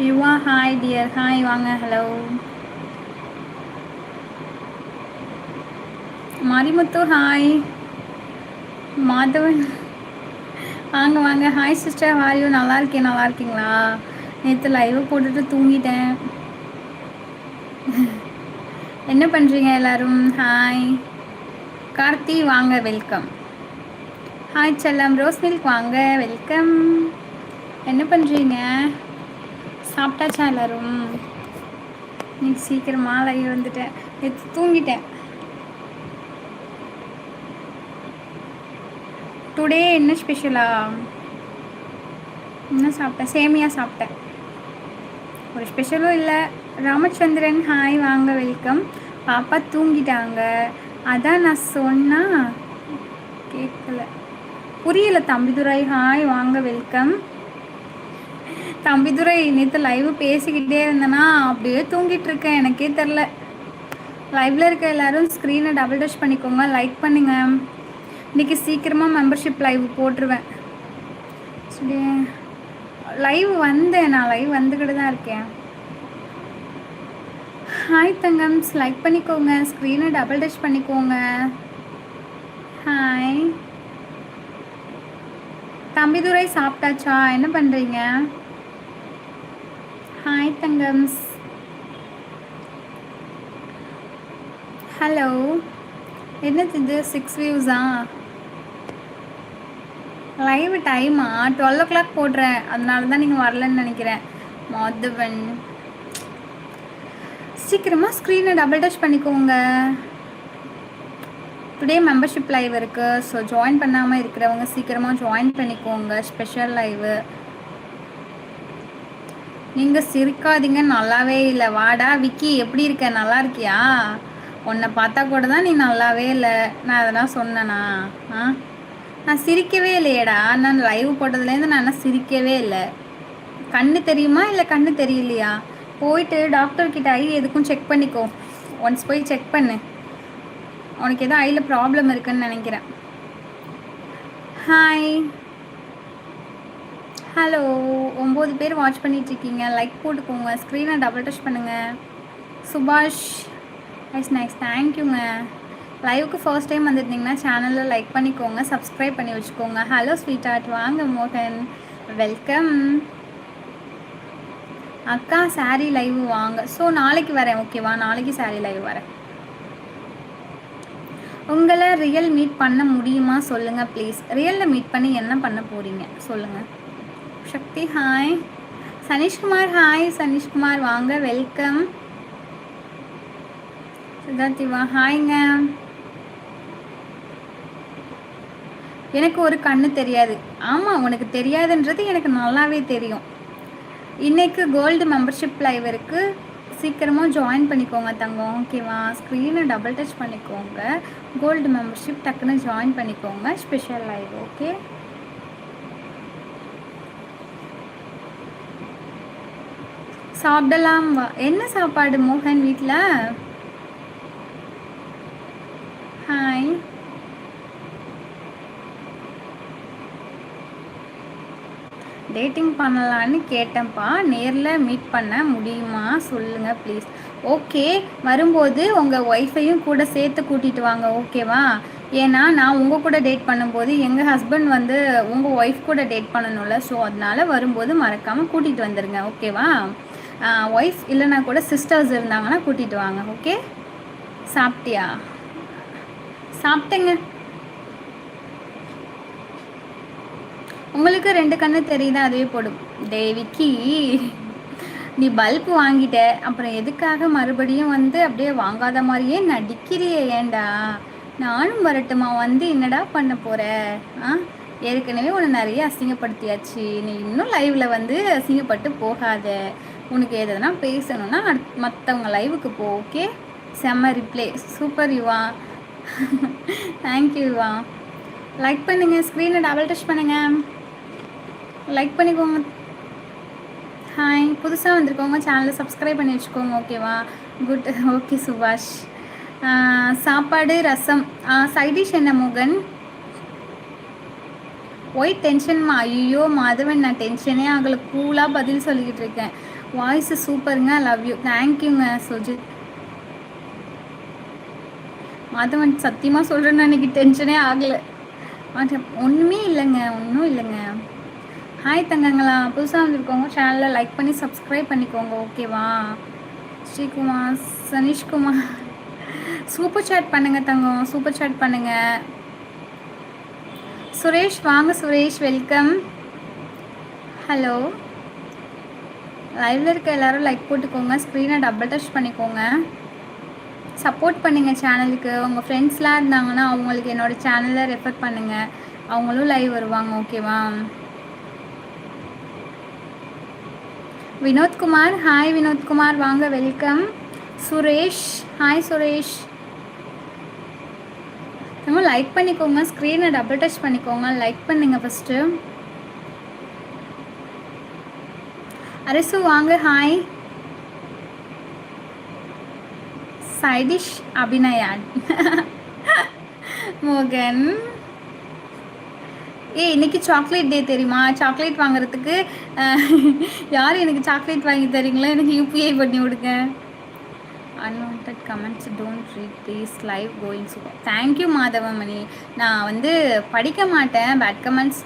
யுவா hi dear hi வாங்க hello Marimuthu hi Madhavan வாங்க வாங்க. ஹாய் சிஸ்டர் ஹாயோ நல்லா இருக்கேன். நல்லா இருக்கீங்களா? நேற்று லைவ் போட்டுட்டு தூங்கிட்டேன். என்ன பண்ணுறீங்க எல்லோரும்? ஹாய் கார்த்தி வாங்க. வெல்கம் ஹாய் செல்லம். ரோஸ் மில்க் வாங்க. வெல்கம் என்ன பண்ணுறீங்க சாப்பிட்டாச்சா எல்லாரும்? இன்னைக்கு சீக்கிரமாக லைவ் வந்துட்டேன். நேற்று தூங்கிட்டேன். டுடே என்ன ஸ்பெஷலா என்ன சாப்பிட்டேன்? சேமியா சாப்பிட்டேன். ஒரு ஸ்பெஷலும் இல்லை. ராமச்சந்திரன் ஹாய் வாங்க வெல்கம் பாப்பா தூங்கிட்டாங்க. அதான் நான் சொன்னால் கேட்கல. புரியல தம்பிதுரை ஹாய் வாங்க வெல்கம் தம்பிதுரை நேற்று லைவ் பேசிக்கிட்டே இருந்தேன்னா அப்படியே தூங்கிட்டு இருக்கேன் எனக்கே தெரில லைவ்ல இருக்க எல்லாரும் ஸ்க்ரீனை டபுள் டச் பண்ணிக்கோங்க லைக் பண்ணுங்க. இன்றைக்கி சீக்கிரமாக மெம்பர்ஷிப் லைவ் போட்டுருவேன். சரி. லைவ் வந்தேன் நான் லைவ் வந்துக்கிட்டு தான் இருக்கேன். ஹாய் தங்கம்ஸ் லைக் பண்ணிக்கோங்க ஸ்க்ரீனை டபுள் டச் பண்ணிக்கோங்க. ஹாய் தம்பிதுரை சாப்பிட்டாச்சா? என்ன பண்ணுறீங்க ஹாய் தங்கம்ஸ் ஹலோ என்னது இது? சிக்ஸ் வியூஸா லைவ் டைமா டுவெல் ஓ கிளாக் போடுறேன். அதனால தான் நீங்கள் வரலன்னு நினைக்கிறேன். மாதவன். சீக்கிரமாக ஸ்க்ரீனை டபுள் டச் பண்ணிக்கோங்க. டுடே மெம்பர்ஷிப் லைவ் இருக்குது ஸோ ஜாயின் பண்ணாமல் இருக்கிறவங்க சீக்கிரமாக ஜாயின் பண்ணிக்கோங்க. ஸ்பெஷல் லைவு நீங்கள் சிரிக்காதீங்க நல்லாவே இல்லை. வாடா விக்கி எப்படி இருக்க? நல்லா இருக்கியா? உன்னை பார்த்தா கூட தான் நீ நல்லாவே இல்லை. நான் அதெல்லாம் சொன்னனா? ஆ? நான் சிரிக்கவே இல்லையேடா. நான் லைவ் போட்டதுலேருந்து நான் சிரிக்கவே இல்லை. கண்ணு தெரியுமா இல்லை கண்ணு தெரியலையா? போயிட்டு டாக்டர் கிட்ட ஐ எதுக்கும் செக் பண்ணிக்கோ. ஒன்ஸ் போய் செக் பண்ணு. உனக்கு எதோ ஐயில் ப்ராப்ளம் இருக்குன்னு நினைக்கிறேன். ஹாய் ஹலோ ஒம்பது பேர் வாட்ச் பண்ணிகிட்ருக்கீங்க லைக் போட்டுக்கோங்க. ஸ்க்ரீனை டபுள் டச் பண்ணுங்கள் சுபாஷ் எஸ் நைஸ் தேங்க்யூங்க லைவுக்கு ஃபர்ஸ்ட் டைம் வந்துருந்தீங்கன்னா சேனலில் லைக் பண்ணிக்கோங்க. சப்ஸ்கிரைப் பண்ணி வச்சுக்கோங்க. ஹலோ ஸ்வீட் ஆர்ட் வாங்க மோகன். வெல்கம் அக்கா சாரீ லைவ் வாங்க. ஸோ நாளைக்கு வரேன் ஓகேவா நாளைக்கு சாரீ லைவ் வரேன். உங்களை ரியல் மீட் பண்ண முடியுமா? சொல்லுங்கள் ப்ளீஸ் ரியலில் மீட் பண்ணி என்ன பண்ண போகிறீங்க சொல்லுங்கள் சக்தி ஹாய் சனீஷ்குமார் ஹாய் சனீஷ்குமார் வாங்க வெல்கம் சித்தார்த்திவா ஹாய்ங்க எனக்கு ஒரு கண்ணு தெரியாது. ஆமாம் உனக்கு தெரியாதுன்றது எனக்கு நல்லாவே தெரியும். இன்றைக்கு கோல்டு மெம்பர்ஷிப் லைவ் இருக்குது சீக்கிரமாக ஜாயின் பண்ணிக்கோங்க தங்கம். ஓகேவா ஸ்க்ரீனை டபுள் டச் பண்ணிக்கோங்க. கோல்டு மெம்பர்ஷிப் டக்குன்னு ஜாயின் பண்ணிக்கோங்க. ஸ்பெஷல் லைவ் ஓகே சாப்பிடலாம். வா என்ன சாப்பாடு மோகன் வீட்டில் ஹாய் டேட்டிங் பண்ணலான்னு கேட்டேன்ப்பா. நேரில் மீட் பண்ண முடியுமா? சொல்லுங்கள் ப்ளீஸ் ஓகே வரும்போது உங்கள் ஒய்ஃபையும் கூட சேர்த்து கூட்டிகிட்டு வாங்க ஓகேவா ஏன்னா நான் உங்கள் கூட டேட் பண்ணும்போது எங்கள் ஹஸ்பண்ட் வந்து உங்கள் ஒய்ஃப் கூட டேட் பண்ணணும்ல. ஸோ அதனால் வரும்போது மறக்காமல் கூட்டிகிட்டு வந்துடுங்க ஓகேவா ஒய்ஃப் இல்லைனா கூட சிஸ்டர்ஸ் இருந்தாங்கன்னா கூட்டிகிட்டு வாங்க ஓகே சாப்பிட்டியா? சாப்பிட்டேங்க. உங்களுக்கு ரெண்டு கண்ணு தெரியுதா? அதுவே போடும். தேவிக்கு நீ பல்ப் வாங்கிட்ட. அப்புறம் எதுக்காக மறுபடியும் வந்து அப்படியே வாங்காத மாதிரியே நடிக்கிறியே ஏண்டா நானும் வரட்டுமா? வந்து என்னடா பண்ண போற? ஆ? ஏற்கனவே உன்னை நிறைய அசிங்கப்படுத்தியாச்சு. நீ இன்னும் லைவ்ல வந்து அசிங்கப்பட்டு போகாத. உனக்கு எதுனா பேசணும்னா மற்றவங்க லைவுக்கு போ ஓகே செம்ம replay super Yuva. Thank you Yuva. Like பண்ணுங்கள் ஸ்க்ரீனை டபுள் டச் பண்ணுங்கள் லைக் பண்ணிக்கோங்க. ஹாய் புதுசாக வந்திருக்கோங்க சேனலை சப்ஸ்கிரைப் பண்ணி வச்சுக்கோங்க ஓகேவா குட் ஓகே சுபாஷ். சாப்பாடு ரசம். சைடிஷ் என்ன மோகன்? ஒய் டென்ஷன்மா ஐயோ மாதவன் நான் டென்ஷனே ஆகலை. கூலாக பதில் சொல்லிக்கிட்டு இருக்கேன். வாய்ஸ் சூப்பருங்க. லவ் யூ தேங்க்யூங்க சுஜித் மாதவன் சத்தியமாக சொல்கிறேன்னு அன்றைக்கி டென்ஷனே ஆகலை. ஒன்றுமே இல்லைங்க ஒன்றும் இல்லைங்க. ஹாய் தங்கங்களா புதுசாக வந்திருக்கோங்க சேனலில் லைக் பண்ணி சப்ஸ்கிரைப் பண்ணிக்கோங்க ஓகேவா ஸ்ரீகுமார் சனீஷ்குமார். சூப்பர் சாட் பண்ணுங்கள் தங்கம் சூப்பர் சாட் பண்ணுங்கள் சுரேஷ் வாங்க சுரேஷ் வெல்கம் ஹலோ லைவில் இருக்க எல்லோரும் லைக் போட்டுக்கோங்க ஸ்க்ரீனை டபுள் டச் பண்ணிக்கோங்க. சப்போர்ட் பண்ணுங்கள் சேனலுக்கு உங்கள் ஃப்ரெண்ட்ஸ்லாம் இருந்தாங்கன்னா அவங்களுக்கு என்னோடய சேனலில் ரெஃபர் பண்ணுங்கள் அவங்களும் லைவ் வருவாங்க ஓகேவா வினோத்குமார் ஹாய் வினோத்குமார். வாங்க வெல்கம் சுரேஷ் ஹாய் சுரேஷ். நம்ம லைக் பண்ணிக்கோங்க ஸ்க்ரீனை டபுள் டச் பண்ணிக்கோங்க. லைக் பண்ணுங்க ஃபஸ்ட்டு அரசு வாங்க ஹாய் சைடிஷ் அபிநயான். மோகன். ஏ இன்னைக்கு சாக்லேட் டே தெரியுமா? சாக்லேட் வாங்குறதுக்கு யார் எனக்கு சாக்லேட் வாங்கி தரீங்களா? எனக்கு யூபிஐ பண்ணி விடுங்க. Unwanted comments don't read these live going super thank you Madhavamani நான் வந்து படிக்க மாட்டேன். பேட் கமெண்ட்ஸ்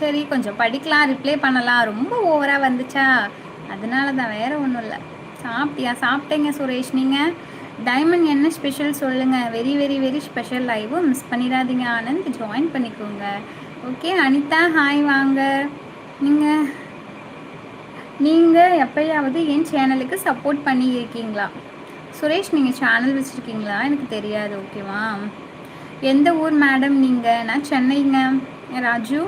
சரி கொஞ்சம் படிக்கலாம் ரிப்ளை பண்ணலாம். ரொம்ப ஓவராக வந்துச்சா? அதனால தான் வேறு ஒன்றும் இல்லை. சாப்பிட்டியா? சாப்பிட்டேங்க சுரேஷ். நீங்கள் டைமண்ட் என்ன ஸ்பெஷல் சொல்லுங்கள் வெரி வெரி வெரி ஸ்பெஷல் லைவும் மிஸ் பண்ணிடாதீங்க ஆனந்த். ஜாயின் பண்ணிக்கோங்க. ஓகே அனிதா ஹாய் வாங்க. நீங்கள் நீங்கள் எப்பயாவது என் சேனலுக்கு சப்போர்ட் பண்ணியிருக்கீங்களா? சுரேஷ் நீங்கள் சேனல் வச்சுருக்கீங்களா? எனக்கு தெரியாது ஓகேவா எந்த ஊர் மேடம் நீங்கள் நான் சென்னைங்க. Raju?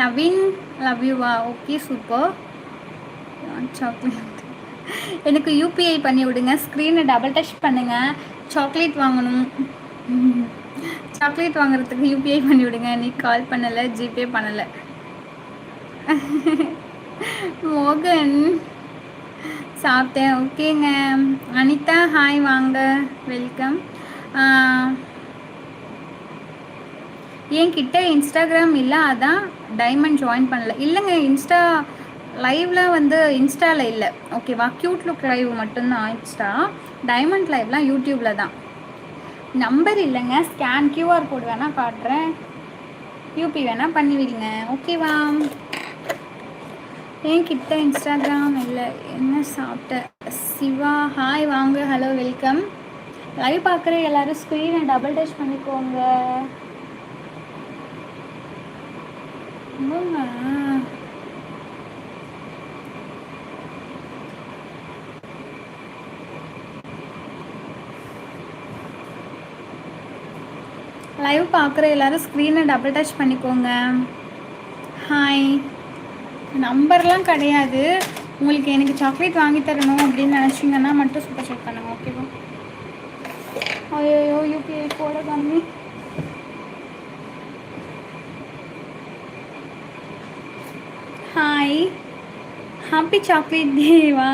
Naveen? Love Yuva okay super chocolate எனக்கு யூபிஐ பண்ணி விடுங்க. ஸ்க்ரீனை டபுள் டச் பண்ணுங்கள் சாக்லேட் வாங்கணும். சாக்லேட் வாங்குறதுக்கு யூபிஐ பண்ணி விடுங்க. நீ கால் பண்ணலை ஜிபே பண்ணலை. மோகன். சாப்பிட்டேன். ஓகேங்க. அனிதா ஹாய் வாங்க. வெல்கம் என்கிட்ட இன்ஸ்டாகிராம் இல்லை. அதான் டைமண்ட் ஜாயின் பண்ணல. இல்லைங்க இன்ஸ்டா லைவ்ல வந்து இன்ஸ்டாவில் இல்லை. ஓகேவா க்யூட் லுக் லைவ் மட்டும்தான் இன்ஸ்டா டைமண்ட் லைவ்லாம் யூடியூப்பில் தான். நம்பர் இல்லைங்க. ஸ்கேன் கியூஆர் கோட் வேணால் காட்டுறேன். யூபி வேணால் பண்ணிவிடுங்க. ஓகேவா என்கிட்ட இன்ஸ்டாகிராம் இல்லை. என்ன சாப்பிட்ட? சிவா ஹாய் வாங்க. ஹலோ வெல்கம் லைவ் பார்க்குற எல்லாரும் ஸ்க்ரீனை டபுள் டச் பண்ணிக்கோங்க. லைவ் பார்க்குற எல்லாரும் ஸ்க்ரீனை டபுள் டச் பண்ணிக்கோங்க. ஹாய் நம்பர்லாம் கிடையாது. உங்களுக்கு எனக்கு சாக்லேட் வாங்கி தரணும் அப்படின்னு நினச்சிங்கன்னா மட்டும் சூப்பர் செக் பண்ணுங்க ஓகேவா ஐயோ யூபிஐ போட கம்மி. ஹாய் ஹாப்பி சாக்லேட் டேவா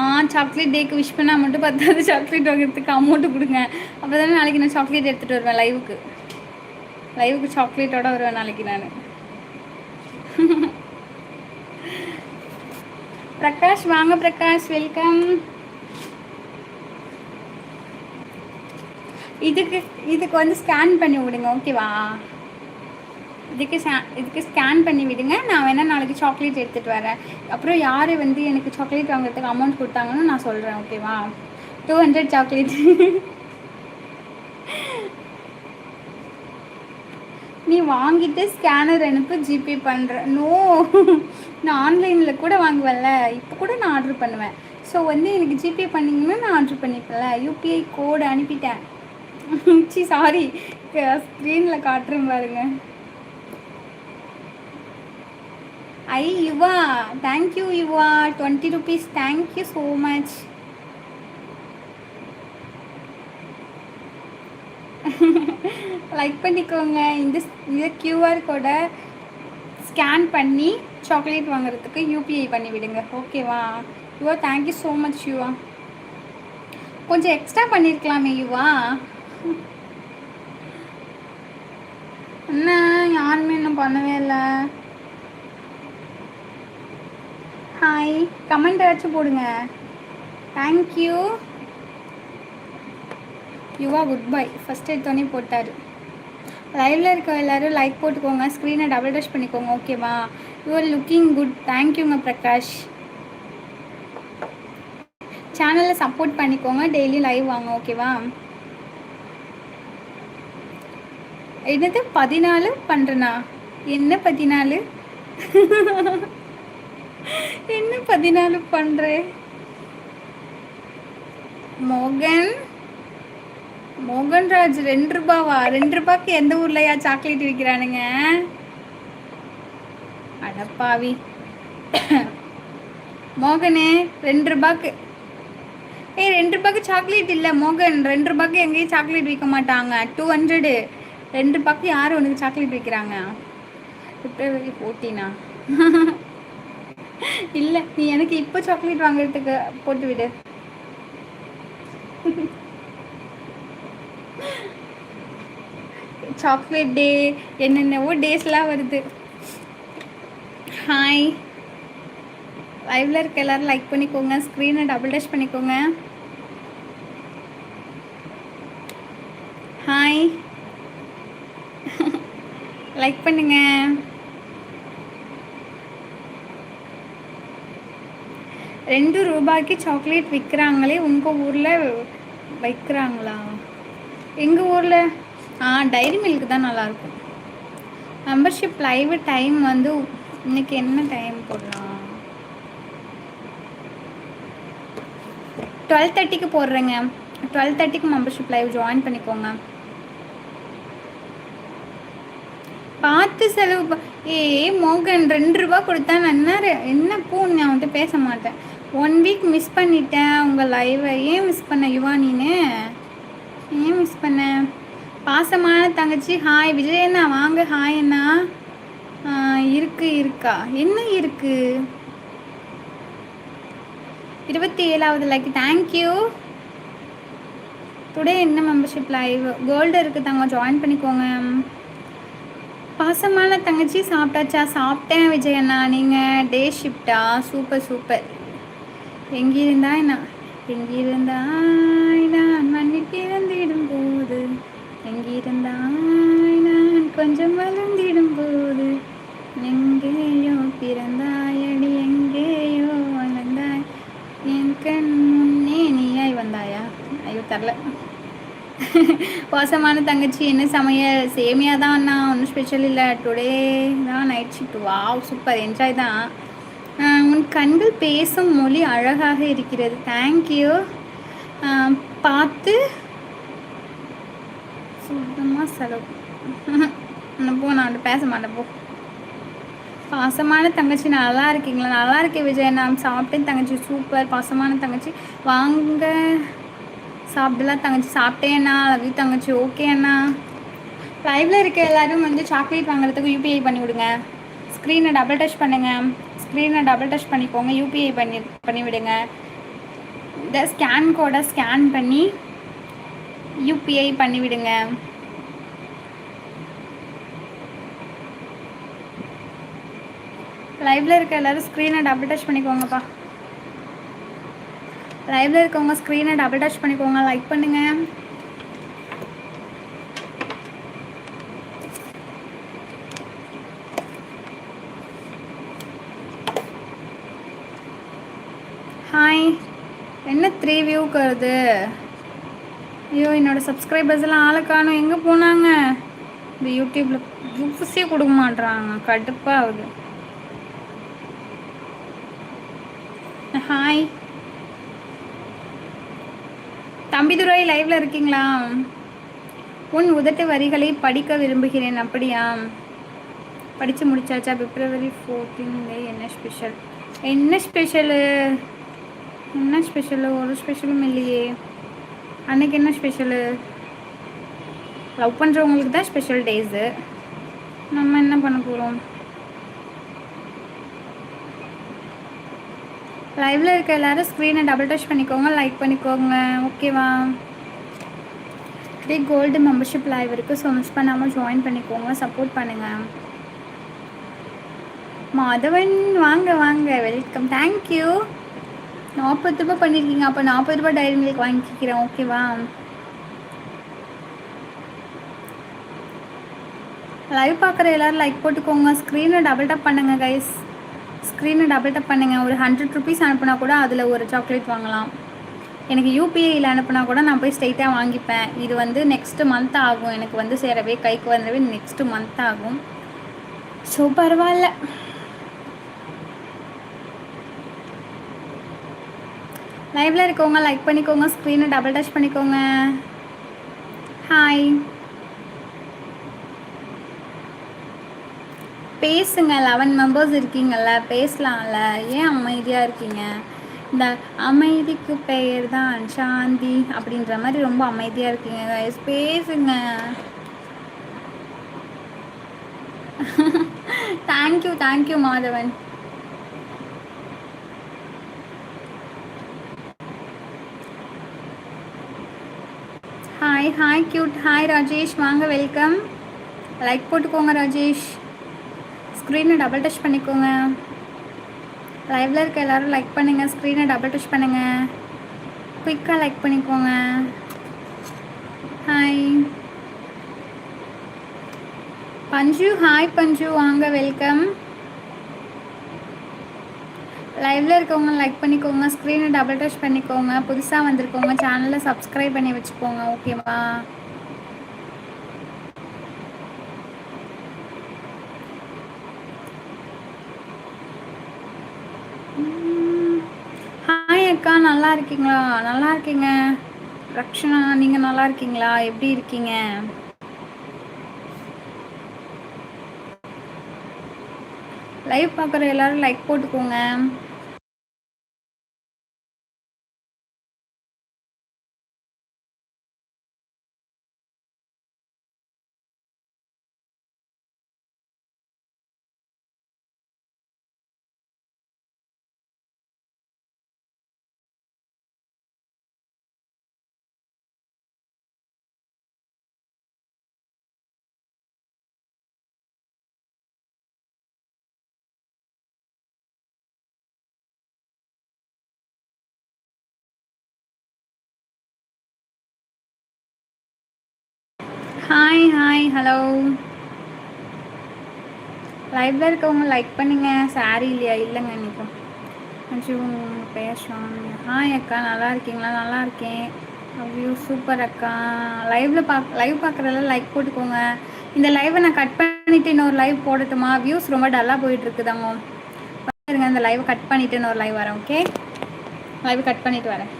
ஆ சாக்லேட் டேக்கு விஷ் பண்ணால் மட்டும் பத்தாவது சாக்லேட் வாங்குறதுக்கு அமௌண்ட்டு கொடுங்க. அப்போ தானே நாளைக்கு நான் சாக்லேட் எடுத்துகிட்டு வருவேன் லைவுக்கு லைவுக்கு சாக்லேட்டோட வருவேன் நாளைக்கு நான். பிரகாஷ் வாங்க பிரகாஷ் வெல்கம். இதுக்கு இதுக்கு வந்து ஸ்கேன் பண்ணி விடுங்க ஓகேவா இதுக்கு இதுக்கு ஸ்கேன் பண்ணி விடுங்க நான் வேணால் நாளைக்கு சாக்லேட் எடுத்துகிட்டு வரேன். அப்புறம் யார் வந்து எனக்கு சாக்லேட் வாங்குறதுக்கு அமௌண்ட் கொடுத்தாங்கன்னு நான் சொல்கிறேன் ஓகேவா டூ ஹண்ட்ரட் சாக்லேட் நீ வாங்கிட்டு ஸ்கேனர் அனுப்பு ஜிபே பண்ணுற நோ நான் ஆன்லைனில் கூட வாங்குவேன்ல. இப்போ கூட நான் ஆர்டர் பண்ணுவேன். ஸோ வந்து எனக்கு ஜிபே பண்ணிங்கன்னா நான் ஆர்டர் பண்ணிப்பேன்ல. யூபிஐ கோடு அனுப்பிட்டேன். சி சாரி ஸ்க்ரீனில் காட்டுறேன் பாருங்க. ஐ Yuva thank you Yuva twenty rupees thank you so much like பண்ணிக்கோங்க. இந்த இந்த க்யூஆர் கோடை ஸ்கேன் பண்ணி சாக்லேட் வாங்குறதுக்கு யூபிஐ பண்ணி விடுங்க ஓகேவா Yuva thank you so much Yuva. கொஞ்சம் எக்ஸ்ட்ரா பண்ணியிருக்கலாமே யுவா. என்ன யாருமே இன்னும் பண்ணவே இல்லை. ஹாய் கமெண்ட் ஏதாச்சும் போடுங்க. Thank you Yuva good bye first எடுத்தோடனே போட்டார். லைவில் இருக்க எல்லோரும் லைக் போட்டுக்கோங்க. ஸ்க்ரீனை டபுள் டச் பண்ணிக்கோங்க. ஓகேவா யூ ஆர் லுக்கிங் குட் தேங்க்யூங்க பிரகாஷ். சேனலில் சப்போர்ட் பண்ணிக்கோங்க. டெய்லி லைவ் வாங்க. ஓகேவா என்னது? பதினாலு? பண்ணுறனா என்ன பதினாலு? என்ன பதினாலு பண்ணுறேன் மோகன்? மோகன்ராஜ் ரெண்டு ரூபாவா? ரெண்டு ரூபாய்க்கு எந்த ஊர்லயா சாக்லேட் விற்கிறானுங்க அடப்பாவி மோகனே ரெண்டு ரூபாய்க்கு ஏய் ரெண்டு ரூபாய்க்கு சாக்லேட் இல்லை மோகன். ரெண்டு ரூபாய்க்கு எங்கேயும் சாக்லேட் விற்க மாட்டாங்க. டூ ஹண்ட்ரடு ரெண்டு ரூபாய்க்கு யார் உனக்கு சாக்லேட் விற்கிறாங்க பிப்ரவரி ஃபோர்டீனா இல்லை நீ எனக்கு இப்போ சாக்லேட் வாங்குறதுக்கு போட்டு விடு. சாக்லேட் டே என்னென்னவோ டேஸ்லாம் வருது. ஹாய் லைவ்ல இருக்க எல்லாரும் லைக் பண்ணிக்கோங்க ஸ்க்ரீனை டபுள் டச் பண்ணிக்கோங்க. ஹாய் லைக் பண்ணுங்க. ரெண்டு ரூபாய்க்கு சாக்லேட் விற்கிறாங்களே உங்கள் ஊரில் வைக்கிறாங்களா? எங்கள் ஊரில்? ஆ டைரி மில்க் தான் நல்லாயிருக்கும் மெம்பர்ஷிப் லைவ் டைம் வந்து இன்னைக்கு என்ன டைம் போடலாம்? டுவெல் தேர்ட்டிக்கு போடுறேங்க. டுவெல் தேர்ட்டிக்கு மெம்பர்ஷிப் லைவ் ஜாயின் பண்ணிக்கோங்க. பார்த்து செலவு ஏ மோகன் ரெண்டு ரூபா கொடுத்தா நான் என்ன பூ நான் அவன்கிட்ட பேச மாட்டேன். ஒன் வீக் மிஸ் பண்ணிட்டேன். உங்கள் லைவை ஏன் மிஸ் பண்ண யுவானின்னு? ஏன் மிஸ் பண்ண? பாசமான தங்கச்சி. ஹாய் விஜயண்ணா வாங்க. ஹாய் அண்ணா. இருக்கு இருக்கா? என்ன இருக்குது இருபத்தி ஏழாவது லைக் தேங்க்யூ டுடே என்ன மெம்பர்ஷிப் லைவ் கோல்டு இருக்குது தாங்க ஜாயின் பண்ணிக்கோங்க. பாசமான தங்கச்சி சாப்பிட்டாச்சா? சாப்பிட்டேன் விஜயண்ணா நீங்கள் டே ஷிஃப்டா சூப்பர் சூப்பர். எங்கிருந்தா என்ன? எங்கிருந்தாய் பிறந்தாய் நான் கொஞ்சம் வளர்ந்திடும் போது எங்கேயோ பிறந்தாயடி எங்கேயோ என் கண் முன்னே நீயாய் வந்தாயா? ஐயோ தரல. வாசமான தங்கச்சி என்ன சமையல்? சேமியா தான் அண்ணா ஒன்றும் ஸ்பெஷல் இல்லை. டுடே தான் நைட் ஷிஃப்ட் வா சூப்பர் என்ஜாய் தான். உன் கண்கள் பேசும் மொழி அழகாக இருக்கிறது. தேங்க்யூ பார்த்து சுத்தமாக செலவு. போ நான் பேச மாட்டேன் போ. பாசமான தங்கச்சி நல்லா இருக்கீங்களா? நல்லா இருக்கேன் விஜய் நான் சாப்பிட்டேன் தங்கச்சி. சூப்பர் பாசமான தங்கச்சி. வாங்க. சாப்பிடலாம் தங்கச்சி. சாப்பிட்டேண்ணா லவ் யூ தங்கச்சி. ஓகே அண்ணா. லைவில் இருக்க எல்லோரும் வந்து சாக்லேட் வாங்குறதுக்கு யூபிஐ பண்ணி விடுங்க. ஸ்க்ரீனை டபுள் டச் பண்ணுங்கள் ஸ்க்ரீனை டபுள் டச் பண்ணிக்கோங்க. யூபிஐ பண்ணி பண்ணிவிடுங்க. இந்த ஸ்கேன் கோடை ஸ்கேன் பண்ணி யூபிஐ பண்ணிவிடுங்க. லைவ்ல இருக்க எல்லாரும் ஸ்க்ரீனை டபுள் டச் பண்ணிக்கோங்கப்பா. லைவ்ல இருக்கவங்க ஸ்க்ரீனை டபுள் டச் பண்ணிக்கோங்க லைக் பண்ணுங்க. ஹாய் என்ன த்ரீ வியூக்கு வருது? ஐயோ என்னோட சப்ஸ்கிரைபர்ஸ் எல்லாம் ஆளை காணும். எங்கே போனாங்க? இந்த யூடியூப்பில் புக்ஸே கொடுக்க மாட்றாங்க. கடுப்பாக ஆகுது ஹாய் தம்பிதுரை லைவ்ல இருக்கீங்களா? உன் உதட்டு வரிகளை படிக்க விரும்புகிறேன். அப்படியா? படித்து முடிச்சாச்சா? பிப்ரவரி ஃபோர்டீன்ல என்ன ஸ்பெஷல் என்ன ஸ்பெஷலு என்ன ஸ்பெஷலு ஒரு ஸ்பெஷலும் இல்லையே. அன்னைக்கு என்ன ஸ்பெஷலு? லவ் பண்ணுறவங்களுக்கு தான் ஸ்பெஷல் டேஸு. நம்ம என்ன பண்ண போகிறோம் லைவில் இருக்க எல்லாரும் ஸ்க்ரீனை டபுள் டச் பண்ணிக்கோங்க லைக் பண்ணிக்கோங்க. ஓகேவா ஃப்ரீ கோல்டு மெம்பர்ஷிப் லைவ் இருக்குது ஸோ மிஸ் பண்ணாமல் ஜாயின் பண்ணிக்கோங்க சப்போர்ட் பண்ணுங்கள் மாதவன் வாங்க வாங்க. வெல்கம் தேங்க்யூ நாற்பது ரூபாய் பண்ணியிருக்கீங்க அப்போ நாற்பது ரூபாய் டைரி மில்க் வாங்கிக்கிறேன் ஓகேவா லைவ் பார்க்குற எல்லோரும் லைக் போட்டுக்கோங்க. ஸ்க்ரீனை டபுள் டப் பண்ணுங்கள் கைஸ் ஸ்க்ரீனை டபுள் டப் பண்ணுங்கள் ஒரு ஹண்ட்ரட் ருபீஸ் அனுப்புனா கூட அதில் ஒரு சாக்லேட் வாங்கலாம். எனக்கு யூபிஐயில் அனுப்புனா கூட நான் போய் ஸ்ட்ரைட்டாக வாங்கிப்பேன். இது வந்து நெக்ஸ்ட்டு மந்த் ஆகும். எனக்கு வந்து சேரவே கைக்கு வந்துடவே நெக்ஸ்ட்டு மந்த் ஆகும். ஸோ பரவாயில்ல. லைவில் இருக்கவங்க லைக் பண்ணிக்கோங்க ஸ்க்ரீனை டபுள் டச் பண்ணிக்கோங்க. ஹாய் பேசுங்க லெவன் மெம்பர்ஸ் இருக்கீங்கல்ல பேசலாம்ல. ஏன் அமைதியாக இருக்கீங்க? இந்த அமைதிக்கு பெயர் தான் சாந்தி அப்படின்ற மாதிரி ரொம்ப அமைதியாக இருக்கீங்க பேசுங்க. Thank you thank you Madhavan. Hi hi cute hi Rajesh வாங்க வெல்கம் லைக் போட்டுக்கோங்க ராஜேஷ் ஸ்க்ரீனை டபுள் டச் பண்ணிக்கோங்க. லைவில் இருக்க எல்லோரும் லைக் பண்ணுங்கள் ஸ்க்ரீனை டபுள் டச் பண்ணுங்கள் குயிக்காக லைக் பண்ணிக்கோங்க. ஹாய் பஞ்சு ஹாய் பஞ்சு. வாங்க வெல்கம் லைவில் இருக்கவங்க லைக் பண்ணிக்கோங்க ஸ்க்ரீனை டபுள் டச் பண்ணிக்கோங்க புதுசாக வந்திருக்கவங்க சேனலை சப்ஸ்கிரைப் பண்ணி வச்சுக்கோங்க ஓகேவா அக்கா நல்லா இருக்கீங்களா? நல்லா இருக்கீங்க. ரக்ஷனா நீங்கள் நல்லா இருக்கீங்களா? எப்படி இருக்கீங்க? லைவ் பார்க்குற எல்லாரும் லைக் போட்டுக்கோங்க. ஹாய் ஹலோ லைவ்ல இருக்கவங்க லைக் பண்ணுங்க. சாரி இல்லையா? இல்லைங்க இன்னைக்கும். கொஞ்சம் பேசலாம் ஹாய் அக்கா நல்லா இருக்கீங்களா? நல்லா இருக்கேன். ஐயோ சூப்பர் அக்கா. லைவ்ல பாக் லைவ் பார்க்குறதுல லைக் போட்டுக்கோங்க. இந்த லைவை நான் கட் பண்ணிவிட்டு இன்னொரு லைவ் போடட்டுமா? வியூஸ் ரொம்ப டல்லாக போயிட்டு இருக்குதாங்க. பாருங்க இந்த லைவை கட் பண்ணிவிட்டு இன்னொரு லைவ் வரேன் ஓகே லைவ் கட் பண்ணிவிட்டு வரேன்.